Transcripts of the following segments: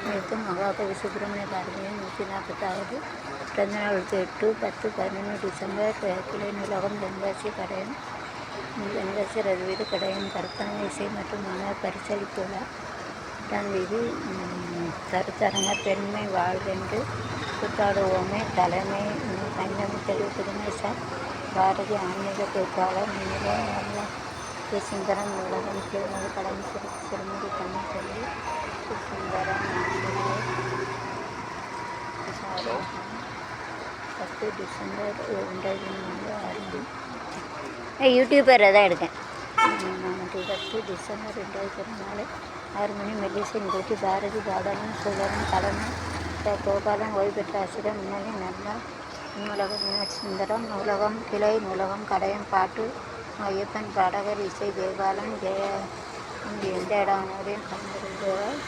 நேற்று மகாகவி சுப்பிரமணிய பாரதியின் நூற்றி நாற்பத்தாவது பிறந்த நாளுக்கு எட்டு பத்து பதினொன்று டிசம்பர் கிளை நூலகம் தென்காசி கடையன் தென்காசி ரகுவீடு கடையன் கருத்தரங்க இசை மற்றும் மாணவர் பரிசளிப்பு விழா எட்டாம் தேதி கருத்தரங்க பெண்மை வாழ்வென்று கூத்தாடுவோமே தலைமை பஞ்சமி தெளிவு புதுமை சார் பாரதி ஆன்மீக பேச்சாளர் நிலையம் சுந்தரம் நூலகம் கிளை கடன் சிறு தமிழ் தமிழ்ச்செல்வி சுந்தரம் பத்து டிசம்பர் ரெண்டாயிரத்தி நாலு ஆறு மணி யூடியூபர் தான் நானூற்றி பத்து டிசம்பர் ரெண்டாயிரத்தி நாலு ஆறு மணி மெல்லிசை நிகழ்ச்சி பாரதி பாடலும் சுழலும் கலனும் கோபாலம் ஓய்வு பெற்ற ஆசிரியர் முன்னணி நல்லா நூலகம் சுந்தரம் நூலகம் கிளை நூலகம் கடையம் பாட்டு ஐயப்பன் பாடகர் இசை தேவாலயம் ஜெய இங்கே எந்த இடம் கலந்துருந்தார்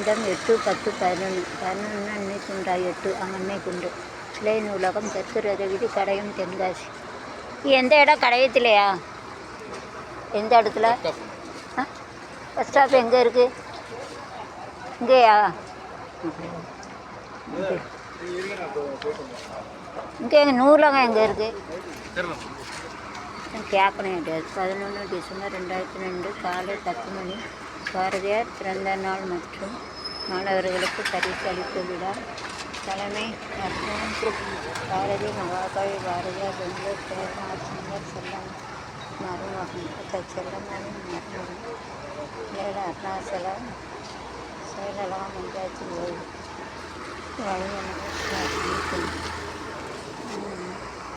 இடம் எட்டு பத்து பதினொன்று பதினொன்று அன்னை குண்டா எட்டு அங்கே அன்னை குண்டு கிளை நூலகம் தெற்கு ரதவீதி கடையம் தென்காசி. எந்த இடம் கடையத்திலையா எந்த இடத்துல? பஸ் ஸ்டாப் எங்கே இருக்குது இங்கேயா? இங்கே எங்கள் நூலகம் எங்கே இருக்குது கேட்கணும் கிடையாது பதினொன்று டிசம்பர் ரெண்டாயிரத்தி ரெண்டு காலை பத்து மணி. பாரதியார் பிறந்த நாள் மற்றும் மாணவர்களுக்கு பரிசு அளிப்பு விழா. தலைமை அர்ஜுனன் பாரதி மகாகவி பாரதியார் பெங்களூர் தேவநாத் சுந்தர் செல்லம் மருமகன் செல்லமணி மருமகன் ஏழு அருணாசலம் செயலகம் மங்காச்சி ஓய்வு வழங்கின